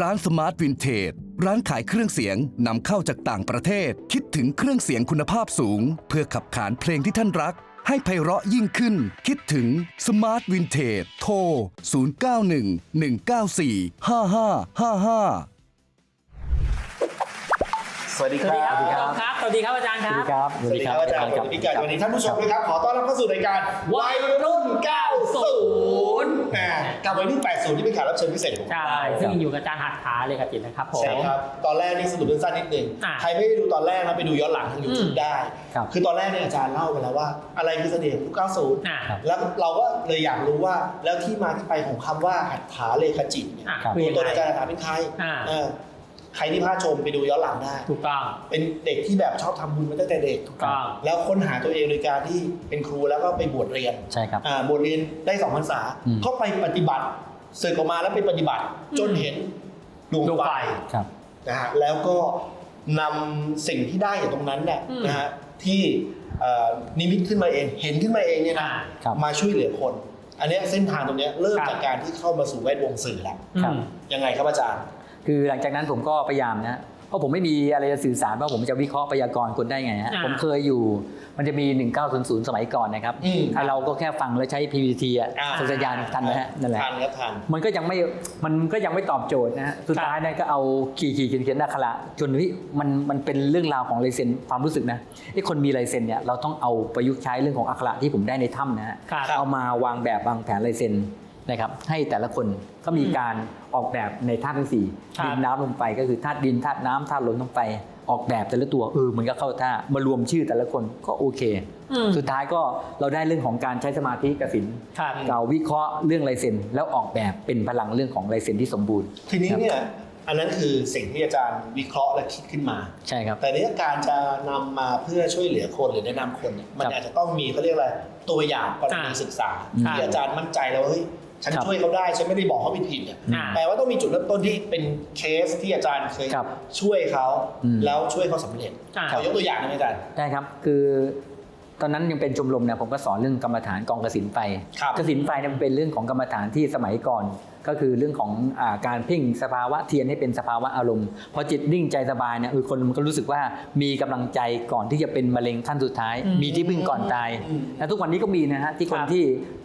ร้านสมาร์ทวินเทจร้านขายเครื่องเสียงนำเข้าจากต่างประเทศ คิดถึงเครื่องเสียงคุณภาพสูง เพื่อขับขานเพลงที่ท่านรัก ให้ไพเราะยิ่งขึ้น คิดถึงสมาร์ทวินเทจโทร 0911945555 วัสดีสควัสรัดีบครับครับสวัสดีครับอาจารย์คสวัรัสบดีครับ สวัสดีครับอาจารย์สวัสดีครับวันนี้ท่านผู้ชมด้วยครับ ขอต้อนรับเข้าสู่รายการวัยรุ่น 90อ่ากับวัยรุ่น 80 ที่เป็นแขกรับเชิญพิเศษของใช่ ซึ่งอยู่กับอาจารย์หัตถาเลยครับจิตนะครับผม ใช่ครับ ตอนแรกนี่สรุปสั้นๆนิดนึงอ่าใครไม่ได้ดูตอนแรกนะไปดูย้อนหลังทางยูทูบอืมได้ครับคือตอนแรกเนี่ยอาจารย์เล่าไปแล้วว่า อะไรคือเสน่ห์ของยุค90อ่าครับแล้วเราก็เลยอยากรู้ว่าแล้วที่มาที่ไปของคำว่าหัตถาเลขจิตเนี่ยอะครับคือตัวยังตนไงอาจารย์หัตถาเป็นใครอ่าเออ ใครที่พลาดชมไปดูย้อนหลังได้ ถูกต้อง เป็นเด็กที่แบบชอบทำบุญมาตั้งแต่เด็ก ถูกต้อง แล้วค้นหาตัวเองโดยการที่เป็นครูแล้วก็ไปบวชเรียนใช่ครับอ่าบวชเรียนได้สองพรรษาอืม ก็ไปปฏิบัติศึกออกมาแล้วไปปฏิบัติ จนเห็นดวงดวงไฟ ไฟ ครับ นะฮะแล้วก็นำสิ่งที่ได้จากตรงนั้นเนี่ยอืมนะฮะที่เอ่อนิมิตขึ้นมาเองเห็นขึ้นมาเองเนี่ยนะอ่าครับมาช่วยเหลือคน อันเนี้ยเส้นทางตรงเนี้ยเริ่มครับ จากการที่เข้ามาสู่แวดวงสื่อแล้วครับอืมยังไงครับอาจารย์ คือหลังจากนั้นผมก็พยายามนะเพราะผมไม่มีอะไรจะสื่อสารว่าผมจะวิเคราะห์พยากรณ์คนได้ไงฮะอ่าผมเคยอยู่มันจะมี 1900 สมัยก่อนนะครับอืมไอ้เราก็แค่ฟังแล้วใช้ PPT อะอ่าสัญญาณทันนะฮะนั่นแหละทันครับทันมันก็ยังไม่มันก็ยังไม่ตอบโจทย์นะฮะสุดท้ายเนี่ยก็เอาขีดขีดเขียนเขียนอักขระจนเฮ้ยมันมันเป็นเรื่องราวของลายเซ็นความรู้สึกนะไอ้คนมีลายเซ็นเนี่ยเราต้องเอาประยุกต์ใช้เรื่องของอักขระที่ผมได้ในถ้ำนะฮะครับเอามาวางแบบวางแผนลายเซ็น นะครับให้แต่ละคนก็มีการออกแบบในธาตุทั้งสี่ครับ ดินน้ำลมไฟก็คือธาตุดินธาตุน้ำธาตุลมน้ำไฟออกแบบแต่ละตัวเออมันก็เข้าท่ามารวมชื่อแต่ละคนก็โอเค อืมสุดท้ายก็เราได้เรื่องของการใช้สมาธิกสินครับ เราวิเคราะห์เรื่องลายเซ็นแล้วออกแบบเป็นพลังเรื่องของลายเซ็นที่สมบูรณ์ทีนี้เนี่ยอันนั้นคือสิ่งที่อาจารย์วิเคราะห์และคิดขึ้นมา ใช่ครับ แต่เนี้การจะนำมาเพื่อช่วยเหลือคนหรือแนะนำคนเนี่ยมันครับอาจจะต้องมีเขาเรียกอะไรตัวอย่างกรณีอ่าศึกษาครับที่อาจารย์มั่นใจแล้วว่าเฮ้ย ฉันครับช่วยเขาได้ฉันไม่ได้บอกเขาผิดผิดเนี่ยอ่าแปลว่าต้องมีจุดเริ่มต้นที่เป็นเคสที่อาจารย์เคยครับช่วยเขาอืม แล้วช่วยเขาสำเร็จอ่า ขอยกตัวอย่างหนึงอาจารย์ ได้ครับ คือตอนนั้นยังเป็นชมรมเนี่ยผมก็สอนเรื่องกรรมฐานกองกสินไฟครับ กสินไฟเนี่ยมันเป็นเรื่องของกรรมฐานที่สมัยก่อน ก็คือเรื่องของอาการเพ่งสภาวะเทียนให้เป็นสภาวะอารมณ์พอจิตนิ่งใจสบายเนี่ยเออคนมันก็รู้สึกว่ามีกำลังใจก่อนที่จะเป็นมะเร็งขั้นสุดท้ายอืมมีที่พึ่งก่อนตายอืมและทุกวันนี้ก็มีนะฮะที่คนครับที่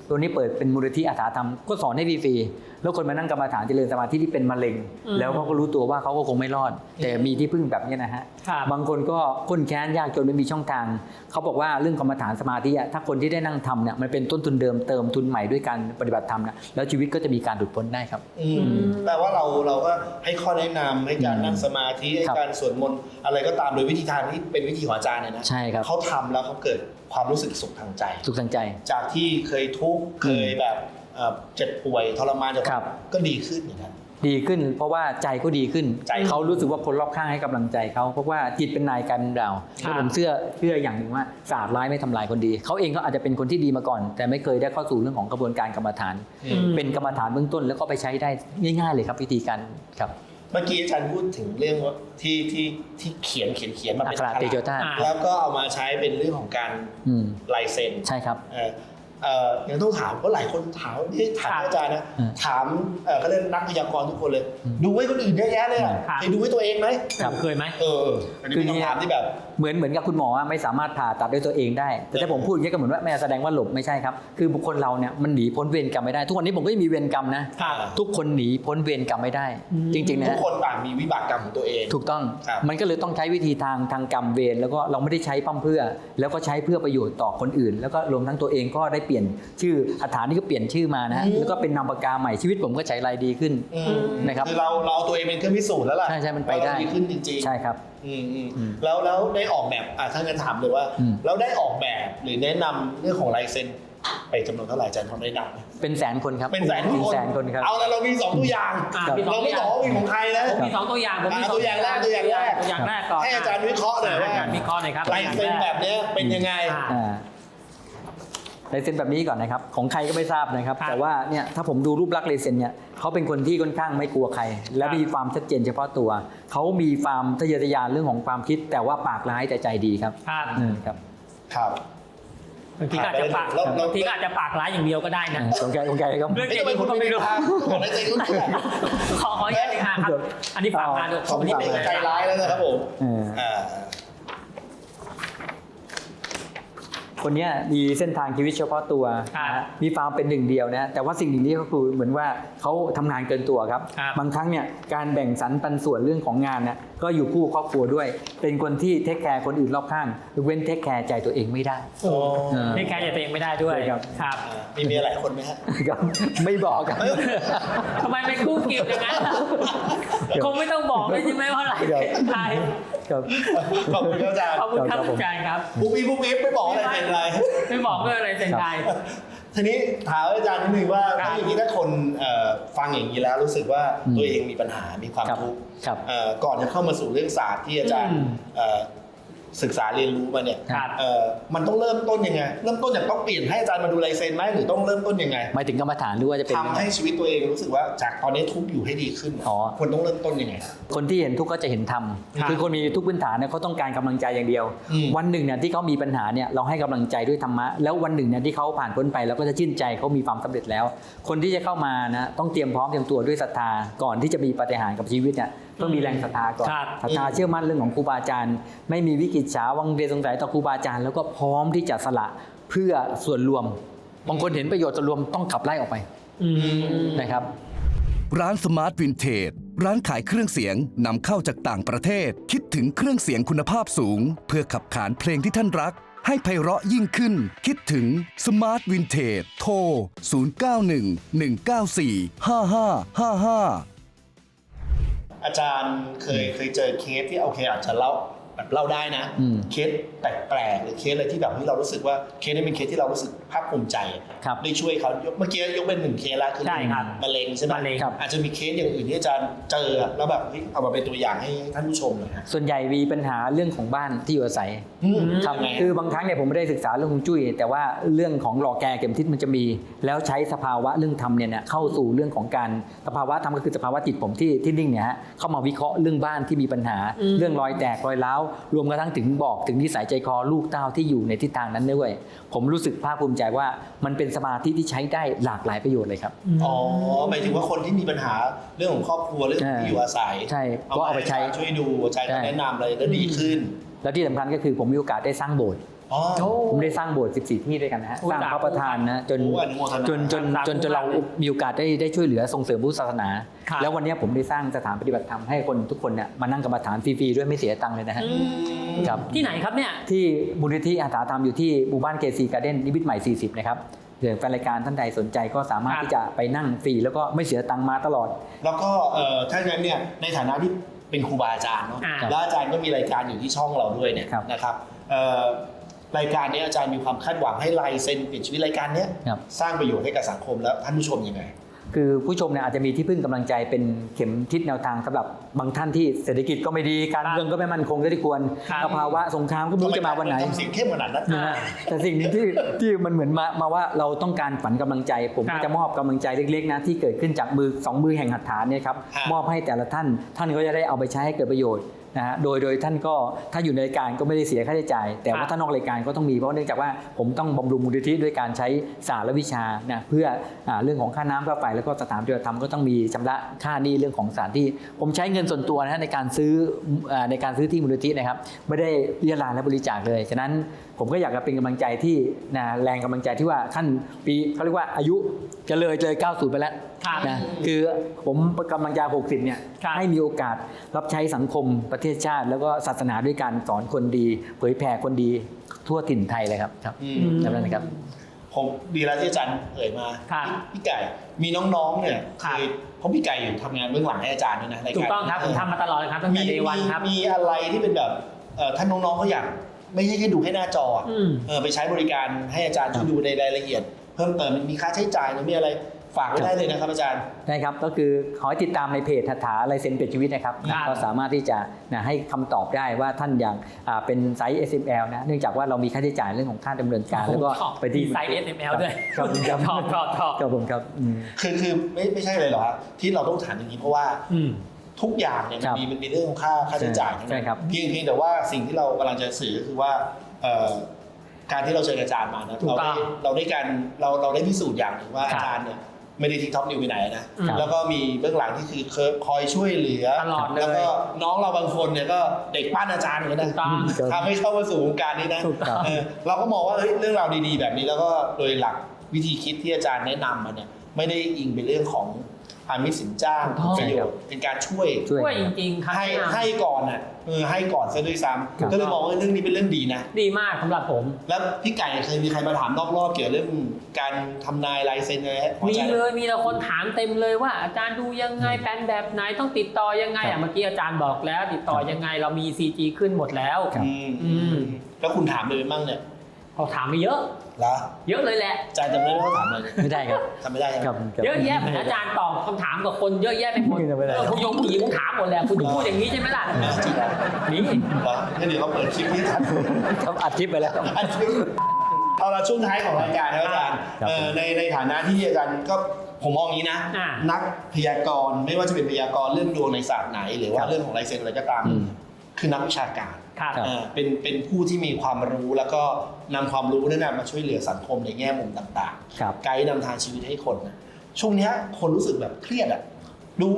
ตัวนี้เปิดเป็นมูลนิธิอาสาธรรมก็สอนให้ฟรีๆแล้วคนมานั่งกรรมฐานเจริญสมาธิที่เป็นมะเร็งอืมแล้วเขาก็รู้ตัวว่าเขาก็คงไม่รอด แต่มีที่พึ่งแบบเนี้ยนะฮะครับบางคนก็ก้นแค้นยากจนไม่มีช่องทาง เขาบอกว่าเรื่องกรรมฐานสมาธิอะถ้าคนที่ได้นั่งทำเนี่ยมันเป็นต้นทุนเดิมเติมทุนใหม่ด้วยการปฏิบัติธรรมนะแล้วชีวิตก็จะมีการหลุดพ้นได้ครับอืมอืมแปลว่าเราเราก็ให้ข้อแนะนำให้การอืมนั่งสมาธิให้ครับการสวดมนต์อะไรก็ตามโดยวิธีทางที่เป็นวิธีของอาจารย์เนี่ยนะใช่ครับเขาทำแล้วเขาเกิดความรู้สึกสุขทางใจ สุขทางใจ จากที่เคยทุกข์เคยแบบเอ่อเจ็บป่วยทรมานจากครับก็ดีขึ้นอย่างนั้นดีขึ้น เพราะว่าใจก็ดีขึ้นใจเขารู้สึกว่าคนรอบข้างให้กำลังใจเขาเพราะว่าจิตเป็นนายกลายเป็นดาวครับแล้วผมเชื่อเชื่ออย่างหนึ่งว่าศาสตร์ร้ายไม่ทำลายคนดีเขาเองก็อาจจะเป็นคนที่ดีมาก่อน แต่ไม่เคยได้เข้าสู่เรื่องของกระบวนการกรรมฐานอืมเป็นกรรมฐานเบื้องต้นแล้วก็ไปใช้ได้ง่าย ๆ เลยครับวิธีการครับ เมื่อกี้อาจารย์พูดถึงเรื่องว่าที่ที่ที่เขียนเขียนเขียนมาอัเป็นคราเตโชธาตุอ่าแล้วก็เอามาใช้เป็นเรื่องของการอืม ลายเซ็นใช่ครับ เอ่อเอ่อ ยังต้องถามเพราะหลายคนถามนี่ถามครับอาจารย์นะอืมถามเอ่อเขาเรียกนักพยากรณ์ทุกคนเลยอืมดูไว้คนอื่นเยอะแยะเลยอะครับเคยดูไว้ตัวเองไหมครับเคยไหมเอออันนี้เป็นคือคำถามที่แบบเหมือนเหมือนกับคุณหมออะไม่สามารถผ่าตัดด้วยตัวเองได้ แต่ถ้าผมพูดอย่างนี้ก็เหมือนว่าแม่แสดงว่าหลบไม่ใช่ครับ คือบุคคลเราเนี่ยมันหนีพ้นเวรกรรมไม่ได้ ทุกวันนี้ผมก็ยังมีเวรกรรมนะครับทุกคนหนีพ้นเวรกรรมไม่ได้อืมจริงๆนะทุกฮะคนต่างมีวิบากกรรมของตัวเอง ถูกต้องครับมันก็เลยต้องใช้วิธีทางทางกรรมเวรแล้วก็เราไม่ได้ใช้ปั้มเพื่อ แล้วก็ใช้เพื่อประโยชน์ต่อคนอื่น แล้วก็รวมทั้งตัวเองก็ได้เปลี่ยนชื่ออัฐานนี่ก็เปลี่ยนชื่อมานะฮะแล้วก็เป็นนามปากกาใหม่ชีวิตผมก็ใช้รายดีขึ้นอืมนะครับคือเราเราเอาตัวเองเป็นเครื่องพิสูจน์แล้วล่ะใช่ใช่มันไปได้ว่าเราดีขึ้นจริงๆใช่ครับอืมอืมอืมแล้วแล้วได้ออกแบบอะถ้างั้นถามเลยว่าอืมแล้วได้ออกแบบหรือแนะนำเรื่องของลายเซ็นไปจำนวนเท่าไหร่อาจารย์พอได้นับไหมเป็นแสนคนครับ เป็นแสนคนแสนคนครับ เอาแล้วเรามีสองตัวอย่างอ่าครับมีสองเราตัไม่วอย่าบงอกว่าเป็นของใครนะผมมีสองตัวอย่าง ผมมีอ่าสองตัวอย่างแรกตัวอย่างแรกตัวอย่างแรกก่อน ให้อาจารย์วิเคราะห์หน่อยว่าอาจารย์วิเคราะห์หน่อยครับลายเซ็นแบบเนี้ยเป็นยังไงอ่าอ่า ลายเซ็นแบบนี้ก่อนนะครับ ของใครก็ไม่ทราบนะครับ ครับแต่ว่าเนี่ยถ้าผมดูรูปลักษณ์ลายเซ็นเนี่ยเขาเป็นคนที่ค่อนข้างไม่กลัวใคร และครับมีความชัดเจนเฉพาะตัว เขามีความทะเยอทะยานเรื่องของความคิด แต่ว่าปากร้ายแต่ใจดีครับครับ อืมครับครับ บางทีก็อาจจะปากเราเราบางทีก็อาจจะปากร้ายอย่างเดียวก็ได้นะ สนใจสนใจครับ เรื่องไม่จริต้องงเป็นผมคนก็ไม่ไม่รู้รู้ของในใจรุ่นแหละขอขออนุญาตเลยครับ อันนี้ฝากมาด้วยของนี่เป็นใจร้ายแล้วนะครับผมเออ อ่า คนเนี้ยมีเส้นทางชีวิตเฉพาะตัวครับนะมีฟาร์มเป็นหนึ่งเดียวนะแต่ว่าสิ่งหนึ่งที่ก็คือเหมือนว่าเขาทำงานเกินตัวครับครับ บางครั้งเนี่ยการแบ่งสรรปันส่วนเรื่องของงานนะก็อยู่คู่ครอบครัวด้วย เป็นคนที่เทคแคร์คนอื่นรอบข้างยกเว้นเทคแคร์ใจตัวเองไม่ได้โอ้เออนี่แค่จะตัวเองไม่ได้ด้วยใช่ครับครับอ่ามีเมียหลายคนไหมฮะครับไม่บอกครับทำไมเป็นคู่กิฟต์อย่างนั้นคงไม่ต้องบอกด้วยใช่ไหมว่าอะไรครับใช่ ครับ ขอบคุณครับอาจารย์ขอบคุณครับครับผมอาจารย์ครับปุ๊บอีปุ๊บอีไม่บอกอะไรเป็นไรไม่บอกด้วยอะไรเซ็นไดทีนี้ถามอาจารย์นิดนึงว่าครับถ้าอย่างนี้ถ้าคนเอ่อฟังอย่างนี้แล้วรู้สึกว่าอืมตัวเองมีปัญหามีความครับทุกข์ครับเอ่อก่อนจะเข้ามาสู่เรื่องศาสตร์ที่อาจารย์อืมเอ่อ ศึกษาเรียนรู้มาเนี่ยครับ เอ่อมันต้องเริ่มต้นยังไง เริ่มต้นจากต้องเปลี่ยนให้อาจารย์มาดูลายเซ็นไหมหรือต้องเริ่มต้นยังไงหมายถึงกรรมฐานหรือว่าจะเป็น ทำให้ชีวิตตัวเองรู้สึกว่าจากตอนนี้ทุกข์อยู่ให้ดีขึ้นอ๋อ ควรต้องเริ่มต้นยังไง คนที่เห็นทุกข์ก็จะเห็นธรรมครับคือคนมีทุกข์พื้นฐานเนี่ยเขาต้องการกำลังใจอย่างเดียว อืม วันหนึ่งเนี่ยที่เขามีปัญหาเนี่ยเราให้กำลังใจด้วยธรรมะแล้ววันหนึ่งเนี่ยที่เขาผ่านพ้นไปเราก็จะชื่นใจเขามีความสำเร็จแล้ว คนที่จะเข้ามานะต้องเตรียมพร้อมเตรียมตัวด้วยศรัทธาก่อนที่จะมีปาฏิหารย์กับชีวิตเนี่ย ต้องมีแรงศรัทธาก่อนครับศรัทธาเชื่อมั่นเรื่องของครูบาอาจารย์ ไม่มีวิกิจฉาวังเวสงสัยต่อครูบาอาจารย์แล้วก็พร้อมที่จะสละเพื่อส่วนรวมบางคนเห็นประโยชน์ส่วนรวมต้องขับไล่ออกไปอืมนะครับ ร้านสมาร์ทวินเทจร้านขายเครื่องเสียงนำเข้าจากต่างประเทศ คิดถึงเครื่องเสียงคุณภาพสูง เพื่อขับขานเพลงที่ท่านรัก ให้ไพเราะยิ่งขึ้น คิดถึงสมาร์ทวินเทจโทร 0911945555 อาจารย์เคยเคยเจอเคสที่โอเคอาจจะเล่า แบบเล่าได้นะอืมเคสแปลกๆหรือเคสอะไรที่แบบที่เรารู้สึกว่าเคสนี้เป็นเคสที่เรารู้สึกภาคภูมิใจครับได้ช่วยเขายกเมื่อกี้ยกเป็นหนึ่งเคสละคือใช่ครับมะเร็งใช่ไหมมะเร็งครับอาจจะมีเคสอย่างอื่นที่อาจารย์เจอแล้วแบบเฮ้ยเอามาเป็นตัวอย่างให้ท่านผู้ชมหน่อยฮะส่วนใหญ่มีปัญหาเรื่องของบ้านที่อยู่อาศัยอืมครับยังไงคือบางครั้งเนี่ยผมไม่ได้ศึกษาเรื่องฮวงจุ้ยแต่ว่าเรื่องของหลอกแกเข็มทิศมันจะมี แล้วใช้สภาวะเรื่องธรรมเนี่ยนะเข้าสู่เรื่องของการสภาวะธรรมก็คือสภาวะจิตผมที่ที่นิ่งเนี่ยฮะเข้ามาวิเคราะห์เรื่องบ้านที่มีปัญหาอืมเรื่องรอยแตกรอยร้าวรวมกระทั่งถึงบอกถึงนิสัยใจคอลูกเต้าที่อยู่ในทิศทางนั้นด้วย ผมรู้สึกภาคภูมิใจว่ามันเป็นสมาธิที่ใช้ได้หลากหลายประโยชน์เลยครับอ๋อหมายถึงว่าคนที่มีปัญหาเรื่องของครอบครัวเรื่องของที่อยู่อาศัยใช่ก็เอาไปใช้ช่วยดูอาจารย์ใช่แนะนำเลยแล้วดีขึ้น แล้วที่สำคัญก็คือผมมีโอกาสได้สร้างโบสถ์ อ๋อ ผมได้สร้างโบสถ์14 ที่ด้วยกันนะฮะโอ้สร้างพระประธานนะจนโอ้อนุโมทนา จนจนจนจนเรามีโอกาสได้ได้ช่วยเหลือส่งเสริมพุทธศาสนา ครับ แล้ววันนี้ผมได้สร้างสถานปฏิบัติธรรมให้คนทุกคนเนี่ยมานั่งกรรมฐานฟรีๆด้วยไม่เสียตังค์เลยนะฮะอืมครับ ที่ไหนครับเนี่ย ที่มูลนิธิอาสาธรรมอยู่ที่หมู่บ้านเกซีการ์เด้นนิมิตใหม่ 40 นะครับเดี๋ยวแฟนรายการท่านใดสนใจก็สามารถครับ ที่จะไปนั่งฟรีแล้วก็ไม่เสียตังค์มาตลอด แล้วก็เอ่อถ้างั้นเนี่ยในฐานะที่เป็นครูบาอาจารย์เนาะอ่า แล้วอาจารย์ก็มีรายการอยู่ที่ช่องเราด้วยเนี่ยครับ นะครับเอ่อ รายการเนี้ยอาจารย์มีความคาดหวังให้ลายเซ็นเปลี่ยนชีวิตรายการเนี้ยครับสร้างประโยชน์ให้กับสังคมแล้วท่านผู้ชมยังไง คือผู้ชมเนี่ยอาจจะมีที่พึ่งกำลังใจเป็นเข็มทิศแนวทางสำหรับบางท่านที่เศรษฐกิจก็ไม่ดีการเมืองก็ไม่มั่นคงเท่าที่ควรครับสภาวะสงครามก็ไม่รู้จะมาวันไหนทำเสียงเข้มขนาดนั้นนะฮะแต่สิ่งหนึงที่ที่มันเหมือนมามาว่าเราต้องการฝันกำลังใจ ผมครัก็บจะมอบกำลังใจเล็กๆนะที่เกิดขึ้นจากมือสองมือแห่งหัตถาเนี่ยครับฮะมอบให้แต่ละท่านท่านก็จะได้เอาไปใช้ให้เกิดประโยชน์ นะฮะโดยโดยท่านก็ถ้าอยู่ในรายการก็ไม่ได้เสียค่าใช้จ่าย แต่ครัว่าบถ้านอกรายการก็ต้องมีเพราะเนื่องจากว่าผมต้องบำรุงมูลนิธิด้วยการใช้ศาสตร์และวิชานะเพื่ออ่าเรื่องของค่าน้ำค่าไฟแล้วก็สถานปฏิบัติธรรมก็ต้องมีชำระค่าหนี้เรื่องของสถานที่ ผมใช้เงินส่วนตัวนะฮะในการซื้ออ่าในการซื้อที่มูลนิธินะครับ ไม่ได้เรียรายและบริจาคเลยฉะนั้น ผมก็อยากจะเป็นกำลังใจที่นะแรงกำลังใจที่ว่าท่านปีเขาเรียกว่าอายุจะเลยเลย90 ไปแล้วครับนะคือผมกำลังจะ60 เนี่ยครับให้มีโอกาสรับใช้สังคมประเทศชาติ แล้วก็ศาสนาด้วยการสอนคนดี เผยแผ่คนดีทั่วถิ่นไทยเลยครับครับอือืมมจำได้นะครับผมดีแล้วที่อาจารย์เอ่ยมาครับพี่ไก่มีน้องๆเนี่ยครัเคบยเพราะพี่ไก่อยู่ทำงานเบื้องหลังให้อาจารย์ด้วยนะรายถูการกต้องครับผมทำมาตลอดเลยครับตั้งแต่มีเดวันครับมีอะไรที่เป็นแบบเอ่อท่านน้องๆเขาอยาก ไม่ใช่แค่ดูแค่หน้าจออะอืมเออไปใช้บริการให้อาจารย์ช่วยดูในรายละเอียด เพิ่มเติมมีค่าใช้จ่ายหรือมีอะไรฝากไว้ได้เลยนะครับอาจารย์ได้ครับก็คือขอให้ติดตามในเพจหัตถาลายเซ็นเปลี่ยนชีวิตนะครับครับก็สามารถที่จะนะให้คำตอบได้ว่าท่านอยากอ่าเป็นไซส์ SML นะเนื่องจากว่าเรามีค่าใช้จ่ายเรื่องของค่าดำเนินการ แล้วก็ชอบไปที่มีไซส์ SML ด้วยครับผมครับชอบชอบชอบครับผมครับอืมคือคือไม่ไม่ใช่เลยเหรอฮะที่เราต้องถามอย่างนี้เพราะว่าอืม ทุกอย่างเนี่ยคมัรันบมีมันมีเรื่องของค่าค่าใช้จ่ายทั้งใช่นั้นครับเพียงเพียงแต่ว่าสิ่งที่เรากำลังจะสื่อก็คือว่าเอ่อการที่เราเชิญอาจารย์มานะถูกเราต้ได้องเราได้การเราเราได้พิสูจน์อย่างหนึ่งว่าครับอาจารย์เนี่ยไม่ได้ทิ้งท็อปนิวไปไหนนะครับแล้วก็มีเบื้องหลังที่คือเคยคอยช่วยเหลือตลอดเลยแล้วก็น้องเราบางคนเนี่ยก็เด็กปั้นอาจารย์เหมือนกันถูกต้องนะทำให้เข้ามาสู่วงการนี้นะถูกต้องเออเราก็มองว่าเฮ้ยเรื่องราวดีๆ แบบนี้แล้วก็โดยหลักวิธีคิดที่อาจารย์แนะนำมาเนี่ยไม่ได้อิงไปเรื่องของ อามิตสินจ้างถูกต้องประโยชน์เป็นการช่วยช่วยช่วยจริงๆครับให้ให้ก่อนอะเออให้ก่อนซะด้วยซ้ครับำก็เลยมองว่าเรื่องนี้เป็นเรื่องดีนะ ดีมากสำหรับผม แล้วพี่ไก่เคยมีใครมาถามนอกรอบเกี่ยวกับเรื่องการทำนายลายเซ็นอะไรของมีอาจารย์เลยมีแต่คนถามเต็มเลยว่าอาจารย์ดูยังไงแปลนแบบไหนต้องติดต่อยังไงครัอะบเมื่อกี้อาจารย์บอกแล้ว ติดต่อยังไงเรามี CG ขึ้นหมดแล้วครับอืมอืมแล้วคุณถามเลยมั่งเนี่ย เขาถามมาเยอะ เหรอเยอะเลยแหละ อาจารย์จำได้ไหมว่าถามอะไรไม่ได้ครับทำไม่ได้ใช่ไหม ครับครับ เยอะแยะเหมือนอาจารย์ตอบคำถามกับคนเยอะแยะไปหมดไม่ได้เออผู้ยงผู้หญิงถามหมดแหละคุณจะพูดอย่างนี้ใช่ไหมล่ะอ่าจริงเหรอนี่เหรองั้นเดี๋ยวเราเปิดคลิปนี้ทัน ครับอัดคลิปไปแล้ว อันนี้เอาละช่วงท้ายของรายการนะอาจารย์ครับ เอ่อในในฐานะที่อาจารย์ก็ผมมองอย่างนี้นะ อ่านักพยากรณ์ไม่ว่าจะเป็นพยากรณ์เรื่องดวงในศาสตร์ไหน หรือว่าครับเรื่องของลายเซ็นอะไรก็ตามอืมคือนักวิชาการ ครับครับเอ่อเป็นเป็นผู้ที่มีความรู้แล้วก็นำความรู้นั้นนะมาช่วยเหลือสังคมในแง่มุมต่างครับ ๆ ไกด์นำทางชีวิตให้คนนะช่วงเนี้ยคนรู้สึกแบบเครียดอะดู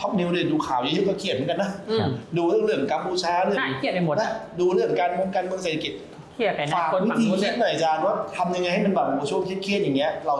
ท็อปนิวเนี่ยดูข่าวเยอะๆก็เครียดเหมือนกันนะอืมดูเรื่องเรื่องกัมพูชาเรื่องใช่เครียดไปหมดนะดูเรื่องการเมองการเมืองเศรษฐกิจ เครียดไปนะฝากคนวิฝั่งธีนู้นคิเนี่ดยหน่อยอาจารย์ว่าทำยังไงให้มันแบบโอ้โหช่วงเครียดๆอย่างเงี้ยเรา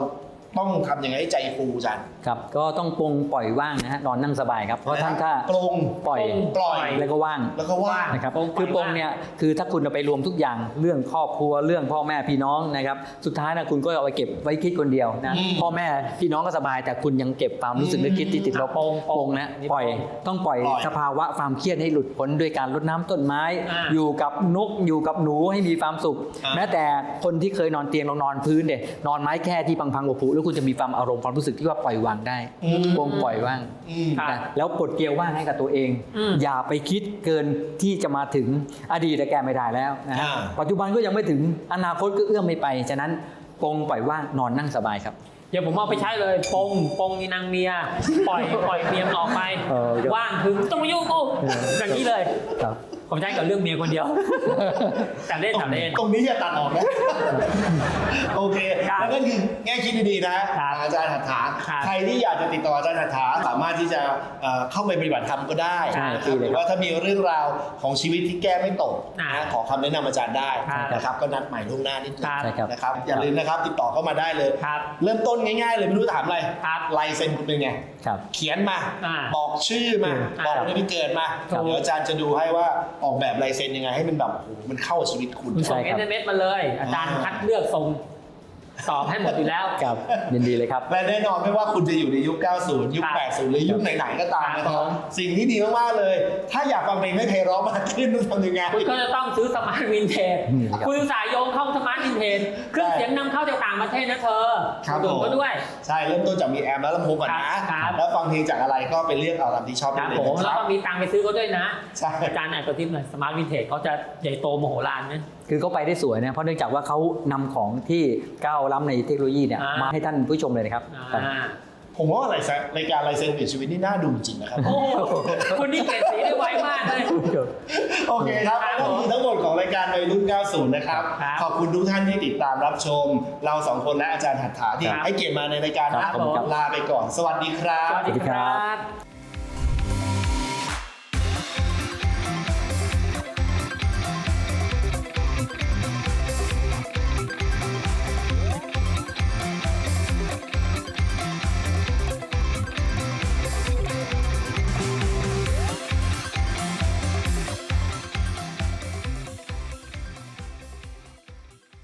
ต้องทำยังไงให้ใจฟูอาจารย์ครับก็ต้องปรงปล่อยว่างนะฮะนอนนั่งสบายครับเพราะท่านถ้าปรงปล่อยปล่อยแล้วก็ว่างแล้วก็ว่างนะครับปรงปล่อยคือปรงเนี่ยคือถ้าคุณเอาไปรวมทุกอย่างเรื่องครอบครัวเรื่องพ่อแม่พี่น้องนะครับสุดท้ายนะคุณก็เอาไปเก็บไว้คิดคนเดียวนะอืมพ่อแม่พี่น้องก็สบาย แต่คุณยังเก็บความรู้สึกนึกคิดที่ติดลบปรงปรงนะปล่อยต้องปล่อยปล่อยสภาวะความเครียดให้หลุดพ้นด้วยการรดน้ำต้นไม้อ่าอยู่กับนกอยู่กับหนูให้มีความสุขอ่าแม้แต่คนที่เคยนอนเตียงลองนอนพื้นเด็นอนไม้แค่ที่พังๆผุๆแล้วคุณจะมีความอารมณ์ความรู้สึกที่ว่าปล่อยวางได้อืมปรงปล่อยว่างอืมครับนะแล้วปลดเกลียวว่างให้กับตัวเองอืมอย่าไปคิดเกินที่จะมาถึงอดีตแต่แก้ไม่ได้แล้วนะฮะอ่าปัจจุบันก็ยังไม่ถึงอนาคตก็เอื้อมไม่ไป ฉะนั้นปรงปล่อยว่างนอนนั่งสบายครับเดี๋ยวผมเอาไปใช้เลยปงปงนี่นางเมีย ปล่อยปล่อยเมียมันออกไปเออครับว่างถึงต้องมายุ่งกูอย่างนี้เลยครับ ผมใช้กับเรื่องเมียคนเดียวแต่เล่นแต่เล่น ตรงนี้อย่าตัดออกนะ โอเค ครับแล้วก็คือแง่คิดดีๆนะ ครับอาจารย์หัตถาครับใครที่อยากจะติดต่ออาจารย์หัตถาสามารถที่จะเอ่อเข้าไปปฏิบัติธรรมก็ได้ใช่นะคดีรับเลหยรือว่าถ้ามีเรื่องราวของชีวิตที่แก้ไม่ตกอ่านะขอคำแนะนำอาจารย์ได้ครับนะครับก็นัดหมายล่วงหน้านิดนึงครับใช่ครับ นะครับอย่าลืมนะครับติดต่อเข้ามาได้เลย ครับ เริ่มต้นง่ายๆเลยไม่รู้จะถามอะไรครับ ลายเซ็นคุณเป็นไง ครับ เขียนมา อ่าบอกชื่อมา อ่าบอกวันที่เกิดมาครับเดี๋ยวอาจารย์จะดูให้ว่าออกแบบลายเซ็นยังไงให้มันแบบโอ้โหมันเข้ากับชีวิตคุณ คุณใช่ส่งครับ SMS มาเลย อาจารย์คัดเลือกส่ง ตอบให้หมดอยู่แล้วครับยินดีเลยครับ และแน่นอนไม่ว่าคุณจะอยู่ในยุค 90 ยุคครับ80 หรือยุคไหนๆก็ตามนะคครัรับบผมสิ่งที่ดีมากๆเลย ถ้าอยากฟังเพลงให้ไพเราะมากขึ้นต้องทำยังไงคุณก็จะต้องซื้อสมาร์ทวินเทจอืมครับคุณอุตสาห์โยงเข้าสมาร์ทวินเทจเครื่องเสียงนำเข้าจากต่างประเทศนะเธอครับดูผมก็ด้วยใช่เริ่มต้นจากมีแอมป์และลำโพงก่อนนะครับแล้วฟังเพลงจากอะไรก็ไปเลือกเอาตามที่ชอบคได้รับเลยผมนะคแล้วรับก็มีตังค์ไปซื้อเขาด้วยนะใช่อาจารย์แอบกระซิบหน่อยสมาร์ทวินเทจเขาจะใหญ่โตมโหฬารไหมคือเขาไปได้สวยนะเพราะเนื่องจากว่าเขานำของที่ก้าวล้ำในเทคโนโลยีเนี่ยอ่ามมาให้ท่านผู้ชมเลยนะครับอ่าผมว่าอะไรสักรายการลายเซ็นเปลี่ยนชีวิตนี่น่าดูจริงนะครับ โอ้โหคุณนี่เปลี่ยนสีได้ไวมากเลย โอเคครับครับนั่นคือทั้งหมดของรายการวัยรุ่น 90 นะครับครับ ขอบคุณทุกท่านที่ติดตามรับชม เราสองคนและอาจารย์หัตถาที่ครับให้เกียรติมาในรายการครันะบผมครับลาไปก่อน สวัสดีครับ สวัสดีสวัสดีคครัรับ